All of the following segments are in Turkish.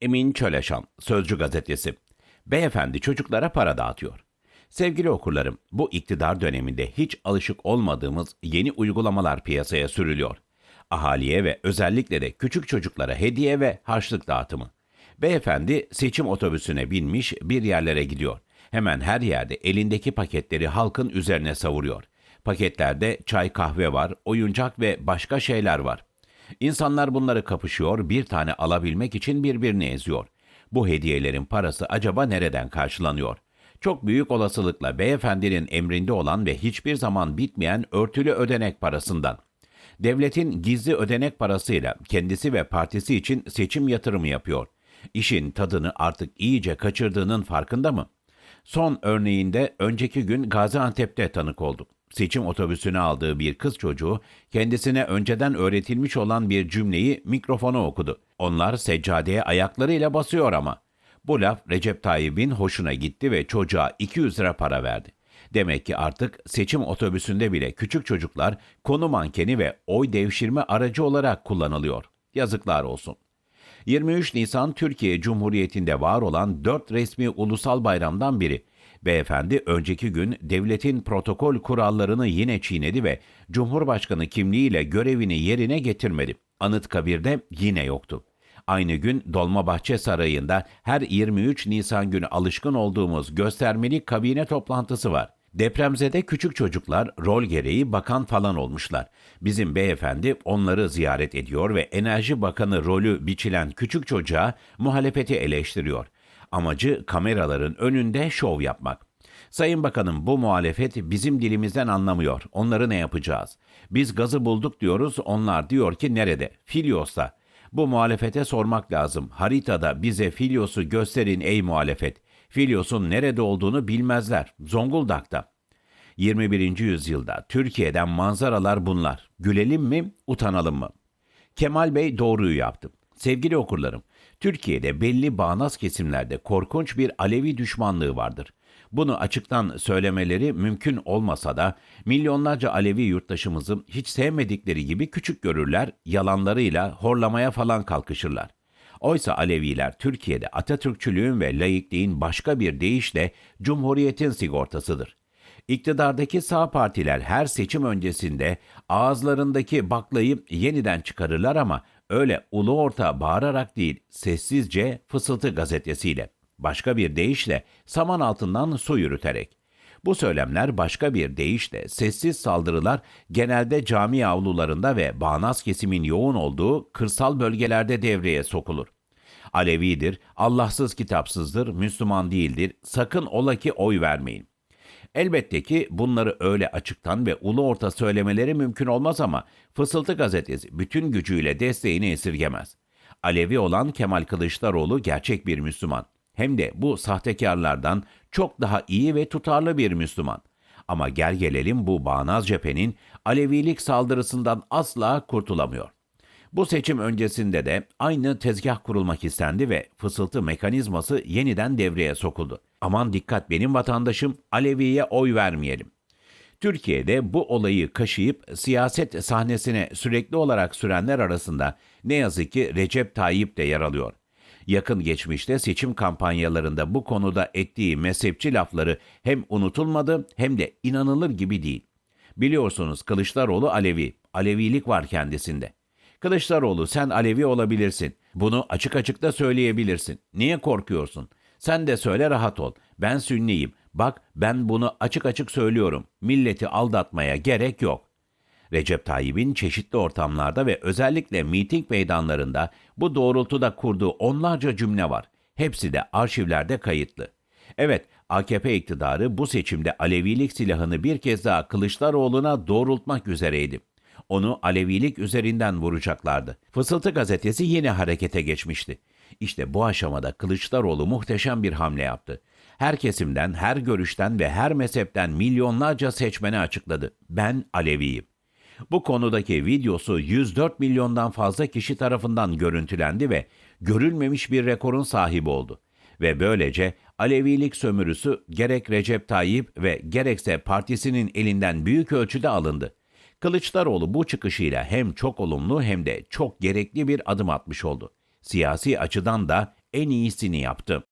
Emin Çöleşan, Sözcü Gazetesi. Beyefendi çocuklara para dağıtıyor. Sevgili okurlarım, bu iktidar döneminde hiç alışık olmadığımız yeni uygulamalar piyasaya sürülüyor. Ahaliye ve özellikle de küçük çocuklara hediye ve harçlık dağıtımı. Beyefendi seçim otobüsüne binmiş bir yerlere gidiyor. Hemen her yerde elindeki paketleri halkın üzerine savuruyor. Paketlerde çay kahve var, oyuncak ve başka şeyler var. İnsanlar bunları kapışıyor, bir tane alabilmek için birbirini eziyor. Bu hediyelerin parası acaba nereden karşılanıyor? Çok büyük olasılıkla beyefendinin emrinde olan ve hiçbir zaman bitmeyen örtülü ödenek parasından. Devletin gizli ödenek parasıyla kendisi ve partisi için seçim yatırımı yapıyor. İşin tadını artık iyice kaçırdığının farkında mı? Son örneğinde önceki gün Gaziantep'te tanık olduk. Seçim otobüsüne aldığı bir kız çocuğu kendisine önceden öğretilmiş olan bir cümleyi mikrofona okudu. Onlar seccadeye ayaklarıyla basıyor ama. Bu laf Recep Tayyip'in hoşuna gitti ve çocuğa 200 lira para verdi. Demek ki artık seçim otobüsünde bile küçük çocuklar konu mankeni ve oy devşirme aracı olarak kullanılıyor. Yazıklar olsun. 23 Nisan Türkiye Cumhuriyeti'nde var olan 4 resmi ulusal bayramdan biri. Beyefendi önceki gün devletin protokol kurallarını yine çiğnedi ve Cumhurbaşkanı kimliğiyle görevini yerine getirmedi. Anıtkabir'de yine yoktu. Aynı gün Dolmabahçe Sarayı'nda her 23 Nisan günü alışkın olduğumuz göstermeli kabine toplantısı var. Depremzede küçük çocuklar rol gereği bakan falan olmuşlar. Bizim beyefendi onları ziyaret ediyor ve Enerji Bakanı rolü biçilen küçük çocuğa muhalefeti eleştiriyor. Amacı kameraların önünde şov yapmak. Sayın Bakanım bu muhalefet bizim dilimizden anlamıyor. Onları ne yapacağız? Biz gazı bulduk diyoruz, onlar diyor ki nerede? Filyos'ta. Bu muhalefete sormak lazım. Haritada bize Filyos'u gösterin ey muhalefet. Filyos'un nerede olduğunu bilmezler. Zonguldak'ta. 21. yüzyılda Türkiye'den manzaralar bunlar. Gülelim mi, utanalım mı? Kemal Bey doğruyu yaptı. Sevgili okurlarım, Türkiye'de belli bağnaz kesimlerde korkunç bir Alevi düşmanlığı vardır. Bunu açıktan söylemeleri mümkün olmasa da milyonlarca Alevi yurttaşımızı hiç sevmedikleri gibi küçük görürler, yalanlarıyla horlamaya falan kalkışırlar. Oysa Aleviler Türkiye'de Atatürkçülüğün ve laikliğin başka bir deyişle Cumhuriyet'in sigortasıdır. İktidardaki sağ partiler her seçim öncesinde ağızlarındaki baklayı yeniden çıkarırlar ama öyle ulu orta bağırarak değil, sessizce fısıltı gazetesiyle. Başka bir deyişle saman altından su yürüterek. Bu söylemler başka bir deyişle sessiz saldırılar genelde cami avlularında ve bağnaz kesimin yoğun olduğu kırsal bölgelerde devreye sokulur. Alevidir, Allahsız kitapsızdır, Müslüman değildir, sakın ola ki oy vermeyin. Elbette ki bunları öyle açıktan ve ulu orta söylemeleri mümkün olmaz ama Fısıltı gazetesi bütün gücüyle desteğini esirgemez. Alevi olan Kemal Kılıçdaroğlu gerçek bir Müslüman. Hem de bu sahtekarlardan çok daha iyi ve tutarlı bir Müslüman. Ama gel gelelim bu bağnaz cephenin Alevilik saldırısından asla kurtulamıyor. Bu seçim öncesinde de aynı tezgah kurulmak istendi ve fısıltı mekanizması yeniden devreye sokuldu. Aman dikkat benim vatandaşım Alevi'ye oy vermeyelim. Türkiye'de bu olayı kaşıyıp siyaset sahnesine sürekli olarak sürenler arasında ne yazık ki Recep Tayyip de yer alıyor. Yakın geçmişte seçim kampanyalarında bu konuda ettiği mezhepçi lafları hem unutulmadı hem de inanılır gibi değil. Biliyorsunuz Kılıçdaroğlu Alevi, Alevilik var kendisinde. Kılıçdaroğlu sen Alevi olabilirsin. Bunu açık açık da söyleyebilirsin. Niye korkuyorsun? Sen de söyle rahat ol. Ben Sünniyim. Bak ben bunu açık açık söylüyorum. Milleti aldatmaya gerek yok. Recep Tayyip'in çeşitli ortamlarda ve özellikle miting meydanlarında bu doğrultuda kurduğu onlarca cümle var. Hepsi de arşivlerde kayıtlı. Evet, AKP iktidarı bu seçimde Alevilik silahını bir kez daha Kılıçdaroğlu'na doğrultmak üzereydi. Onu Alevilik üzerinden vuracaklardı. Fısıltı gazetesi yine harekete geçmişti. İşte bu aşamada Kılıçdaroğlu muhteşem bir hamle yaptı. Her kesimden, her görüşten ve her mezhepten milyonlarca seçmeni açıkladı. Ben Aleviyim. Bu konudaki videosu 104 milyondan fazla kişi tarafından görüntülendi ve görülmemiş bir rekorun sahibi oldu. Ve böylece Alevilik sömürüsü gerek Recep Tayyip ve gerekse partisinin elinden büyük ölçüde alındı. Kılıçdaroğlu bu çıkışıyla hem çok olumlu hem de çok gerekli bir adım atmış oldu. Siyasi açıdan da en iyisini yaptı.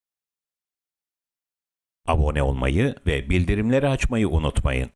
Abone olmayı ve bildirimleri açmayı unutmayın.